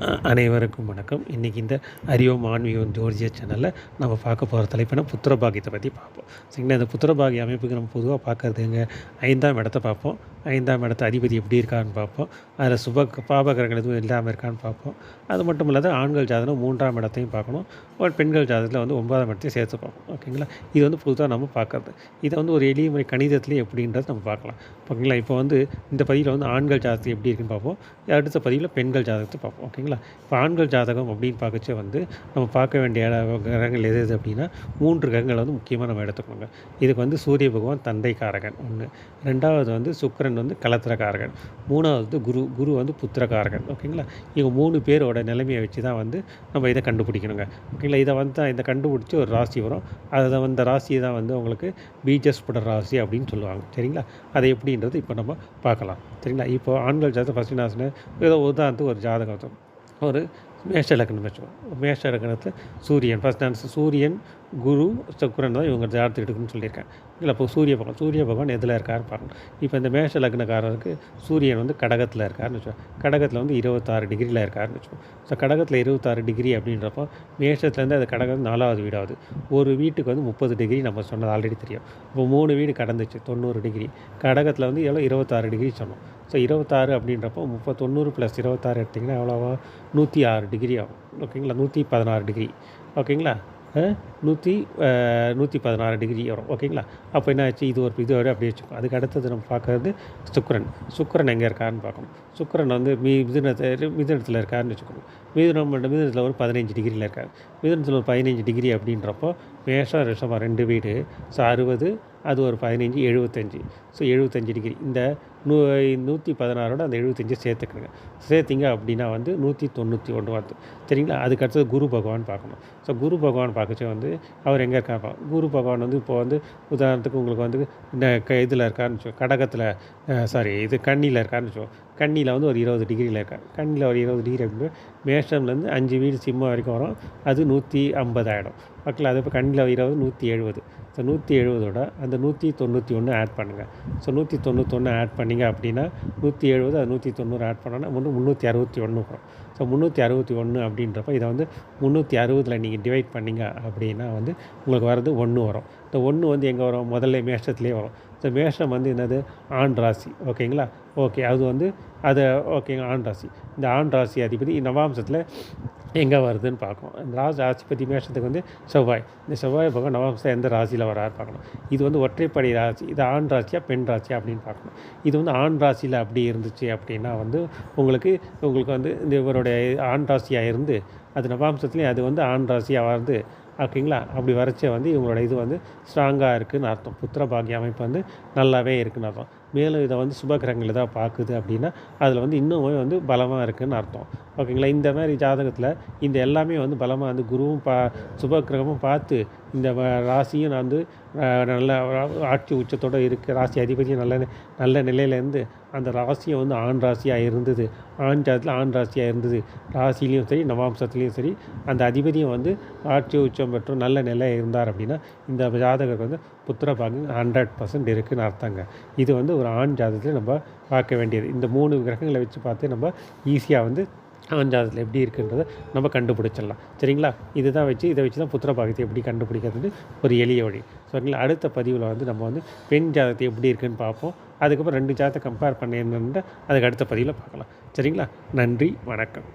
அனைவருக்கும் வணக்கம். இன்றைக்கி இந்த அறிவோம் ஆன்மீகம் ஜோர்ஜியா சேனலில் நம்ம பார்க்க போகிற தலைப்பினா புத்திரபாகியத்தை பற்றி பார்ப்போம். சரிங்களா? இந்த புத்திரபாகிய அமைப்புக்கு நம்ம பொதுவாக பார்க்குறதுங்க ஐந்தாம் இடத்த பார்ப்போம். ஐந்தாம் இடத்து அதிபதி எப்படி இருக்கான்னு பார்ப்போம். அதில் சுப பாபகரங்கள் எதுவும் இல்லாமல் இருக்கான்னு பார்ப்போம். அது மட்டும் இல்லாத ஆண்கள் ஜாதகம் மூன்றாம் இடத்தையும் பார்க்கணும். ஒரு பெண்கள் ஜாதகத்தில் வந்து ஒன்பதாம் இடத்தையும் சேர்த்து பார்ப்போம். ஓகேங்களா? இது வந்து புதுதாக நம்ம பார்க்கறது. இதை வந்து ஒரு எளிய முறை கணிதத்துலேயே எப்படின்றது நம்ம பார்க்கலாம். ஓகேங்களா? இப்போ வந்து இந்த பதிவில் வந்து ஆண்கள் ஜாதகத்தை எப்படி இருக்குன்னு பார்ப்போம். அடுத்த பதிவில் பெண்கள் ஜாதகத்தை பார்ப்போம். ஓகேங்களா? இப்போ ஆண்கள் ஜாதகம் அப்படின்னு பார்க்கச்சு வந்து நம்ம பார்க்க வேண்டிய கிரகங்கள் எது எது அப்படின்னா மூன்று கிரகங்கள் வந்து முக்கியமாக நம்ம எடுத்துக்கணுங்க. இதுக்கு வந்து சூரிய பகவான் தந்தை காரகன் ஒன்று. ரெண்டாவது வந்து சுக்கரன் வந்து கலத்திரக்காரகன் மூணாவது குரு குரு வந்து புத்திரக்காரகன் ஓகேங்களா? இவங்க மூணு பேரோட நிலைமையை வச்சு தான் வந்து நம்ம இதை கண்டுபிடிக்கணுங்க. ஓகேங்களா? இதை வந்து இதை கண்டுபிடிச்சி ஒரு ராசி வரும். அதை வந்து ராசியை தான் வந்து உங்களுக்கு பீஜஸ்புட ராசி அப்படின்னு சொல்லுவாங்க. சரிங்களா? அது எப்படின்றது இப்போ நம்ம பார்க்கலாம். சரிங்களா? இப்போ ஆண்கள் ஜாதகம் ஃபஸ்ட்டு நான் ஏதோ உதாரணத்துக்கு ஒரு ஜாதகம் ஒரு மேஷ லக்னம் வச்சுக்கோம் மேஷ லக்னத்தில் சூரியன் ஃபஸ்ட் நான் சூரியன் குரு சக்குரன் தான் இவங்க ஜாதகத்தை எடுக்கணும்னு சொல்லியிருக்கேன் இல்லை இப்போ சூரிய பகவான் சூரிய பகவான் எதில் இருக்கார் பாருங்கள் இப்போ இந்த மேஷ லக்னக்காரருக்கு சூரியன் வந்து கடகத்தில் இருக்கார்னு வச்சோம் கடகத்தில் வந்து இருபத்தாறு டிகிரியில் இருக்காருன்னு வச்சோம் ஸோ கடகத்தில் இருபத்தாறு டிகிரி அப்படின்றப்போ மேஷத்துலேருந்து அது கடகம் நாலாவது வீடாகுது ஒரு வீட்டுக்கு வந்து முப்பது டிகிரி நம்ம சொன்னது ஆல்ரெடி தெரியும். இப்போ மூணு வீடு கடந்துச்சு தொண்ணூறு டிகிரி. கடகத்தில் வந்து எவ்வளோ இருபத்தாறு டிகிரி சொன்னோம். ஸோ இருபத்தாறு அப்படின்றப்போ முப்பது தொண்ணூறு ப்ளஸ் இருபத்தாறு எடுத்திங்கன்னா எவ்வளோவா? நூற்றி ஆறு டிகிரி ஆகும் ஓகேங்களா நூற்றி பதினாறு டிகிரி ஓகேங்களா நூற்றி நூற்றி பதினாறு டிகிரி வரும். ஓகேங்களா அப்போ என்ன ஆச்சு? இது ஒரு இதோட அப்படியே வச்சுக்கோ. அதுக்கு அடுத்தது நம்ம பார்க்கறது சுக்கரன். சுக்கரன் எங்கே இருக்காருன்னு பார்க்கணும். சுக்கரன் வந்து மீ மிதுனத்தை மிதுனத்தில் இருக்காருன்னு வச்சுக்கோங்க மிதுனம் மிதுனத்தில் ஒரு பதினஞ்சு டிகிரியில் இருக்கார். மிதுனத்தில் ஒரு பதினஞ்சு டிகிரி அப்படின்றப்போ மேஷம் ரிஷமாக ரெண்டு வீடு. ஸோ அறுபது அது ஒரு பதினஞ்சு எழுபத்தஞ்சு. ஸோ எழுபத்தஞ்சு டிகிரி இந்த நூ நூற்றி பதினாறோட அந்த எழுபத்தஞ்சு சேர்த்துக்கணுங்க. சேர்த்திங்க அப்படின்னா வந்து நூற்றி தொண்ணூற்றி ஒன்று வருது சரிங்களா? அதுக்கு அடுத்தது குரு பகவான் பார்க்கணும். ஸோ குரு பகவான் பார்க்கச்சே வந்து அவர் எங்கே இருக்காப்பா குரு பகவான் வந்து இப்போ வந்து உதாரணத்துக்கு உங்களுக்கு வந்து இந்த க இதில் இருக்கான்னு வச்சோம் கடகத்தில் சாரி இது கண்ணியில் இருக்கான்னு வச்சோம் கண்ணியில் வந்து ஒரு இருபது டிகிரியில் இருக்கார். கண்ணியில் ஒரு இருபது டிகிரி அப்படின்னு மேஷம்லேருந்து அஞ்சு வீடு சிம்மம் வரைக்கும் வரும். அது நூற்றி ஐம்பது ஆகிடும் ஓகேங்களா அது இப்போ கண்ணில் இருபது நூற்றி எழுபது. ஸோ நூற்றி எழுபதோட அந்த நூற்றி தொண்ணூற்றி ஒன்று ஆட் பண்ணுங்கள் ஸோ நூற்றி தொண்ணூற்றொன்று ஆட் பண்ணி பண்ணிங்க அப்படின்னா நூற்றி எழுபது அது நூற்றி தொண்ணூறு ஆட் பண்ணோன்னா முன்னூ முந்நூற்றி அறுபத்தி ஒன்று வரும். ஸோ முந்நூற்றி அறுபத்தி ஒன்று அப்படின்றப்ப இதை வந்து முந்நூற்றி அறுபதில் நீங்கள் டிவைட் பண்ணீங்க அப்படின்னா வந்து உங்களுக்கு வர்றது ஒன்று வரும். இந்த ஒன்று வந்து எங்கே வரும்? முதல்ல மேஷத்துலேயே வரும். ஸோ மேஷம் வந்து என்னது? ஆண் ராசி. ஓகேங்களா ஓகே அது வந்து அது ஓகேங்க ஆண் ராசி. இந்த ஆண் ராசி அதிபதி நவாம்சத்தில் எங்கே வருதுன்னு பார்க்கும் இந்த ராசி ராசிபதி மேஷத்துக்கு வந்து செவ்வாய். இந்த செவ்வாய் பகவான் நவாம்சம் எந்த ராசியில் வராரு பார்க்கணும். இது வந்து ஒற்றைப்படை ராசி இது ஆண் ராசியா பெண் ராசியா அப்படின்னு பார்க்கணும். இது வந்து ஆண் ராசியில் அப்படி இருந்துச்சு அப்படின்னா வந்து உங்களுக்கு உங்களுக்கு வந்து இந்த இவருடைய ஆண் ராசியாக இருந்து அது நவாம்சத்துலேயும் அது வந்து ஆண் ராசியாக வந்து ஓகேங்களா? அப்படி வரைச்ச வந்து இவங்களோட இது வந்து ஸ்ட்ராங்காக இருக்குதுன்னு அர்த்தம். புத்திர பாக்கிய அமைப்பு வந்து நல்லாவே இருக்குன்னு அர்த்தம். மேலும் இதை வந்து சுபகிரகங்கள் ஏதாவது பார்க்குது அப்படின்னா அதில் வந்து இன்னுமே வந்து பலமாக இருக்குதுன்னு அர்த்தம். ஓகேங்களா? இந்த மாதிரி ஜாதகத்தில் இந்த எல்லாமே வந்து பலமாக வந்து குருவும் பா சுபகிரகமும் பார்த்து இந்த ராசியும் நான் வந்து நல்ல ஆட்சி உச்சத்தோடு இருக்குது ராசி அதிபதியும் நல்ல நல்ல நிலையிலேருந்து அந்த ராசியை வந்து ஆண் ராசியாக இருந்தது. ஆண் ஜாதத்தில் ஆண் ராசியாக இருந்தது. ராசிலையும் சரி நவாம்சத்துலேயும் சரி அந்த அதிபதியும் வந்து ஆட்சி உச்சம் பெற்றும் நல்ல நிலை இருந்தார் அப்படின்னா இந்த ஜாதகத்தை வந்து புத்திர பாகம் ஹண்ட்ரட் பர்சன்ட் இருக்குதுன்னு அர்த்தங்க. இது வந்து ஒரு ஆண் ஜாதகத்தில் நம்ம பார்க்க வேண்டியது. இந்த மூணு கிரகங்களை வச்சு பார்த்து நம்ம ஈஸியாக வந்து ஆண் ஜாதகத்தில் எப்படி இருக்குன்றதை நம்ம கண்டுபிடிச்சிடலாம். சரிங்களா? இதுதான் வச்சு இதை வச்சு தான் புத்திர பாகத்தை எப்படி கண்டுபிடிக்கிறதுன்னு ஒரு எளிய வழி. சரிங்களா? அடுத்த பதிவில் வந்து நம்ம வந்து பெண் ஜாதகத்தை எப்படி இருக்குன்னு பார்ப்போம். அதுக்கப்புறம் ரெண்டு ஜாதகத்தை கம்பேர் பண்ண என்னன்ற அதுக்கு அடுத்த பதிவில் பார்க்கலாம். சரிங்களா? நன்றி வணக்கம்.